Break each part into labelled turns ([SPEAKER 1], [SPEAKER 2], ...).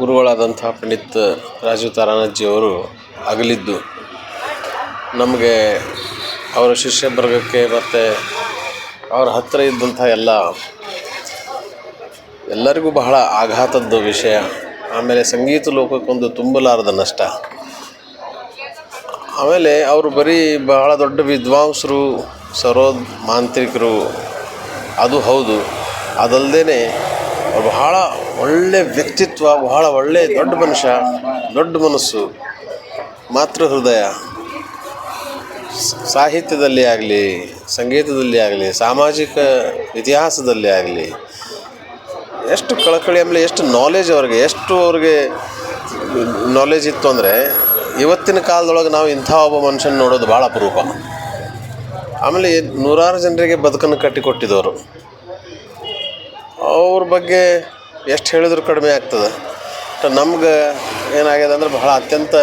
[SPEAKER 1] ಗುರುಗಳಾದಂಥ ಪಂಡಿತ್ ರಾಜೀವ್ ತಾರಾನಾಥ್ಜಿಯವರು ಅಗಲಿದ್ದು, ನಮಗೆ ಅವರ ಶಿಷ್ಯ ವರ್ಗಕ್ಕೆ ಮತ್ತು ಅವರ ಹತ್ತಿರ ಇದ್ದಂಥ ಎಲ್ಲ, ಎಲ್ಲರಿಗೂ ಬಹಳ ಆಘಾತದ್ದು ವಿಷಯ. ಆಮೇಲೆ ಸಂಗೀತ ಲೋಕಕ್ಕೊಂದು ತುಂಬಲಾರದ ನಷ್ಟ. ಆಮೇಲೆ ಅವರು ಬರೀ ಬಹಳ ದೊಡ್ಡ ವಿದ್ವಾಂಸರು, ಸರೋದ್ ಮಾಂತ್ರಿಕರು, ಅದು ಹೌದು. ಅದಲ್ಲದೆ ಬಹಳ ಒಳ್ಳೆ ವ್ಯಕ್ತಿತ್ವ, ಬಹಳ ಒಳ್ಳೆ ದೊಡ್ಡ ಮನುಷ್ಯ, ದೊಡ್ಡ ಮನಸ್ಸು, ಮಾತೃ ಹೃದಯ. ಸಾಹಿತ್ಯದಲ್ಲಿ ಆಗಲಿ, ಸಂಗೀತದಲ್ಲಿ ಆಗಲಿ, ಸಾಮಾಜಿಕ ಇತಿಹಾಸದಲ್ಲಿ ಆಗಲಿ, ಎಷ್ಟು ಕಳಕಳಿ, ಆಮೇಲೆ ಎಷ್ಟು ನಾಲೆಜ್ ಅವ್ರಿಗೆ, ಎಷ್ಟು ಅವ್ರಿಗೆ ನಾಲೆಜ್ ಇತ್ತು ಅಂದರೆ, ಇವತ್ತಿನ ಕಾಲದೊಳಗೆ ನಾವು ಇಂಥ ಒಬ್ಬ ಮನುಷ್ಯನ ನೋಡೋದು ಭಾಳ ಅಪರೂಪ. ಆಮೇಲೆ ನೂರಾರು ಜನರಿಗೆ ಬದುಕನ್ನು ಕಟ್ಟಿಕೊಟ್ಟಿದ್ದವರು ಅವ್ರ ಬಗ್ಗೆ ಎಷ್ಟು ಹೇಳಿದ್ರು ಕಡಿಮೆ ಆಗ್ತದೆ. ನಮ್ಗೆ ಏನಾಗಿದೆ ಅಂದ್ರೆ ಬಹಳ ಅತ್ಯಂತ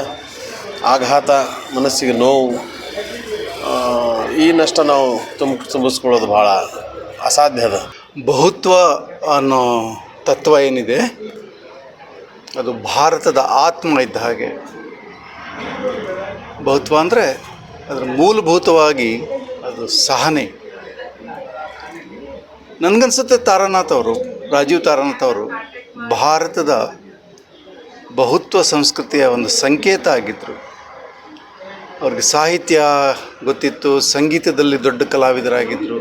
[SPEAKER 1] ಆಘಾತ, ಮನಸ್ಸಿಗೆ ನೋವು ಈ ನಷ್ಟ ನಾವು ತುಂಬ ತುಂಬಿಸ್ಕೊಳ್ಳೋದು ಭಾಳ ಅಸಾಧ್ಯ ಅದ.
[SPEAKER 2] ಬಹುತ್ವ ಅನ್ನೋ ತತ್ವ ಏನಿದೆ, ಅದು ಭಾರತದ ಆತ್ಮ ಇದ್ದ ಹಾಗೆ. ಬಹುತ್ವ ಅಂದರೆ ಅದರ ಮೂಲಭೂತವಾಗಿ ಅದು ಸಹನೆ. ನನಗನ್ಸುತ್ತೆ ತಾರಾನಾಥ್ ಅವರು, ರಾಜೀವ್ ತಾರಾನಾಥ್ ಅವರು ಭಾರತದ ಬಹುತ್ವ ಸಂಸ್ಕೃತಿಯ ಒಂದು ಸಂಕೇತ ಆಗಿದ್ದರು ಅವ್ರಿಗೆ ಸಾಹಿತ್ಯ ಗೊತ್ತಿತ್ತು, ಸಂಗೀತದಲ್ಲಿ ದೊಡ್ಡ ಕಲಾವಿದರಾಗಿದ್ದರು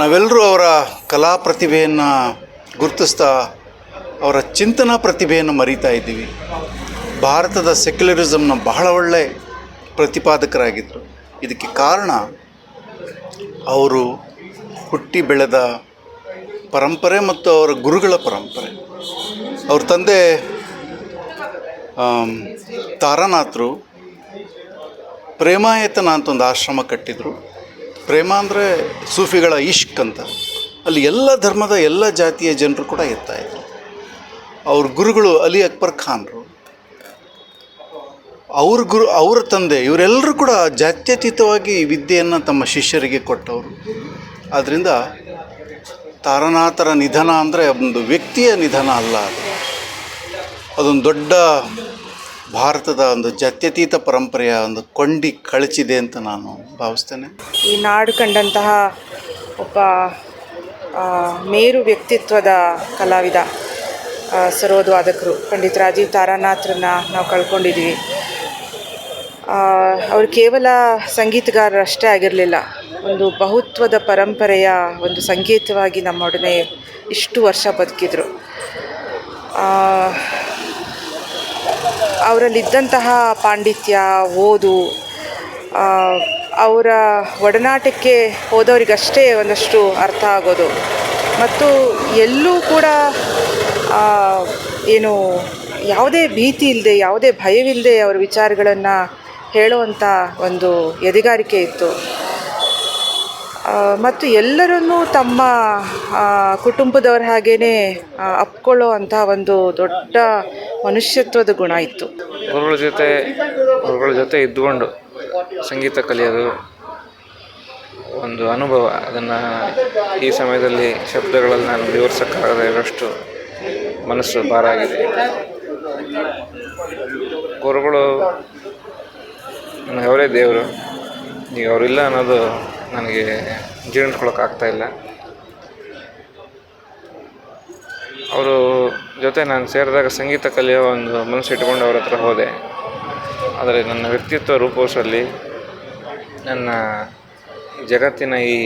[SPEAKER 2] ನಾವೆಲ್ಲರೂ ಅವರ ಕಲಾ ಪ್ರತಿಭೆಯನ್ನು ಗುರುತಿಸ್ತಾ ಅವರ ಚಿಂತನಾ ಪ್ರತಿಭೆಯನ್ನು ಮರಿತಾ ಇದ್ದೀವಿ. ಭಾರತದ ಸೆಕ್ಯುಲರಿಸಮ್ನ ಬಹಳ ಒಳ್ಳೆ ಪ್ರತಿಪಾದಕರಾಗಿದ್ದರು ಇದಕ್ಕೆ ಕಾರಣ, ಅವರು ಹುಟ್ಟಿ ಬೆಳೆದ ಪರಂಪರೆ ಮತ್ತು ಅವರ ಗುರುಗಳ ಪರಂಪರೆ. ಅವ್ರ ತಂದೆ ತಾರಾನಾಥರು ಪ್ರೇಮಾಯತನ ಅಂತ ಒಂದು ಆಶ್ರಮ ಕಟ್ಟಿದರು. ಪ್ರೇಮ ಅಂದರೆ ಸೂಫಿಗಳ ಇಷ್ಕ್ ಅಂತ. ಅಲ್ಲಿ ಎಲ್ಲ ಧರ್ಮದ ಎಲ್ಲ ಜಾತಿಯ ಜನರು ಕೂಡ ಇರ್ತಾಯಿದ್ರು ಅವ್ರ ಗುರುಗಳು ಅಲಿ ಅಕ್ಬರ್ ಖಾನ್ರು. ಅವ್ರ ಗುರು, ಅವರ ತಂದೆ ಇವರೆಲ್ಲರೂ ಕೂಡ ಜಾತ್ಯತೀತವಾಗಿ ವಿದ್ಯೆಯನ್ನು ತಮ್ಮ ಶಿಷ್ಯರಿಗೆ ಕೊಟ್ಟವರು. ಆದ್ದರಿಂದ ತಾರನಾಥರ ನಿಧನ ಅಂದರೆ ಒಂದು ವ್ಯಕ್ತಿಯ ನಿಧನ ಅಲ್ಲ ಅದು. ಅದೊಂದು ದೊಡ್ಡ ಭಾರತದ ಒಂದು ಜಾತ್ಯತೀತ ಪರಂಪರೆಯ ಒಂದು ಕೊಂಡಿ ಕಳಚಿದೆ ಅಂತ ನಾನು ಭಾವಿಸ್ತೇನೆ.
[SPEAKER 3] ಈ ನಾಡು ಕಂಡಂತಹ ಒಬ್ಬ ಮೇರು ವ್ಯಕ್ತಿತ್ವದ ಕಲಾವಿದ ಸರೋದ್ ವಾದಕರು, ಪಂಡಿತ್ ರಾಜೀವ್ ತಾರಾನಾಥ್ರನ್ನ ನಾವು ಕಳ್ಕೊಂಡಿದ್ದೀವಿ. ಅವರು ಕೇವಲ ಸಂಗೀತಗಾರರಷ್ಟೇ ಆಗಿರಲಿಲ್ಲ. ಒಂದು ಬಹುತ್ವದ ಪರಂಪರೆಯ ಒಂದು ಸಂಕೇತವಾಗಿ ನಮ್ಮೊಡನೆ ಇಷ್ಟು ವರ್ಷ ಬದುಕಿದ್ರು. ಅವರಲ್ಲಿದ್ದಂತಹ ಪಾಂಡಿತ್ಯ, ಓದು ಅವರ ಒಡನಾಟಕ್ಕೆ ಹೋದವರಿಗಷ್ಟೇ ಒಂದಷ್ಟು ಅರ್ಥ ಆಗೋದು. ಮತ್ತು ಎಲ್ಲೂ ಕೂಡ ಏನು ಯಾವುದೇ ಭೀತಿ ಇಲ್ಲದೆ ಯಾವುದೇ ಭಯವಿಲ್ಲದೆ ಅವರ ವಿಚಾರಗಳನ್ನು ಹೇಳುವಂಥ ಒಂದು ಎದೆಗಾರಿಕೆ ಇತ್ತು. ಮತ್ತು ಎಲ್ಲರನ್ನೂ ತಮ್ಮ ಕುಟುಂಬದವರ ಹಾಗೇ ಅಪ್ಕೊಳ್ಳೋ ಅಂಥ ಒಂದು ದೊಡ್ಡ ಮನುಷ್ಯತ್ವದ ಗುಣ ಇತ್ತು.
[SPEAKER 4] ಗುರುಗಳ ಜೊತೆ ಗುರುಗಳ ಜೊತೆ ಇದ್ದುಕೊಂಡು ಸಂಗೀತ ಕಲಿಯೋದು ಒಂದು ಅನುಭವ. ಅದನ್ನು ಈ ಸಮಯದಲ್ಲಿ ಶಬ್ದಗಳಲ್ಲಿ ನಾನು ವಿವರಿಸೋಕ್ಕಾಗದೇ ಇರೋಷ್ಟು ಮನಸ್ಸು ಭಾರ ಆಗಿದೆ. ಗುರುಗಳು ನನಗೆ ಅವರೇ ದೇವರು. ಈಗ ಅವರಿಲ್ಲ ಅನ್ನೋದು ನನಗೆ ಜೀರ್ಣಿಸ್ಕೊಳಕ್ಕಾಗ್ತಾ ಇಲ್ಲ. ಅವರು ಜೊತೆ ನಾನು ಸೇರಿದಾಗ ಸಂಗೀತ ಕಲಿಯೋ ಒಂದು ಮನಸ್ಸು ಇಟ್ಕೊಂಡು ಅವ್ರ ಹತ್ರ ಹೋದೆ. ಆದರೆ ನನ್ನ ವ್ಯಕ್ತಿತ್ವ ರೂಪಿಸಲ್ಲಿ ನನ್ನ ಜಗತ್ತಿನ ಈ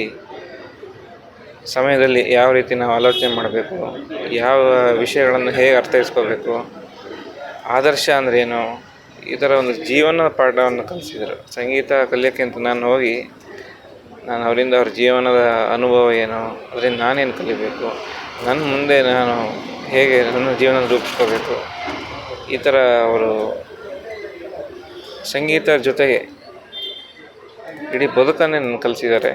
[SPEAKER 4] ಸಮಯದಲ್ಲಿ ಯಾವ ರೀತಿ ನಾವು ಆಲೋಚನೆ ಮಾಡಬೇಕು, ಯಾವ ವಿಷಯಗಳನ್ನು ಹೇಗೆ ಅರ್ಥೈಸ್ಕೋಬೇಕು, ಆದರ್ಶ ಅಂದ್ರೇನು ಈ ಥರ ಒಂದು ಜೀವನ ಪಾಠವನ್ನು ಕಲಿಸಿದರು. ಸಂಗೀತ ಕಲಿಯೋಕ್ಕಿಂತ ನಾನು ಹೋಗಿ ನಾನು ಅವರಿಂದ ಅವ್ರ ಜೀವನದ ಅನುಭವ ಏನು, ಅದರಿಂದ ನಾನೇನು ಕಲಿಬೇಕು, ನನ್ನ ಮುಂದೆ ನಾನು ಹೇಗೆ ನನ್ನ ಜೀವನ ರೂಪಿಸ್ಕೋಬೇಕು, ಈ ಥರ ಅವರು ಸಂಗೀತ ಜೊತೆಗೆ ಇಡೀ ಬದುಕನ್ನೇ ನನ್ನ ಕಲಿಸಿದ್ದಾರೆ.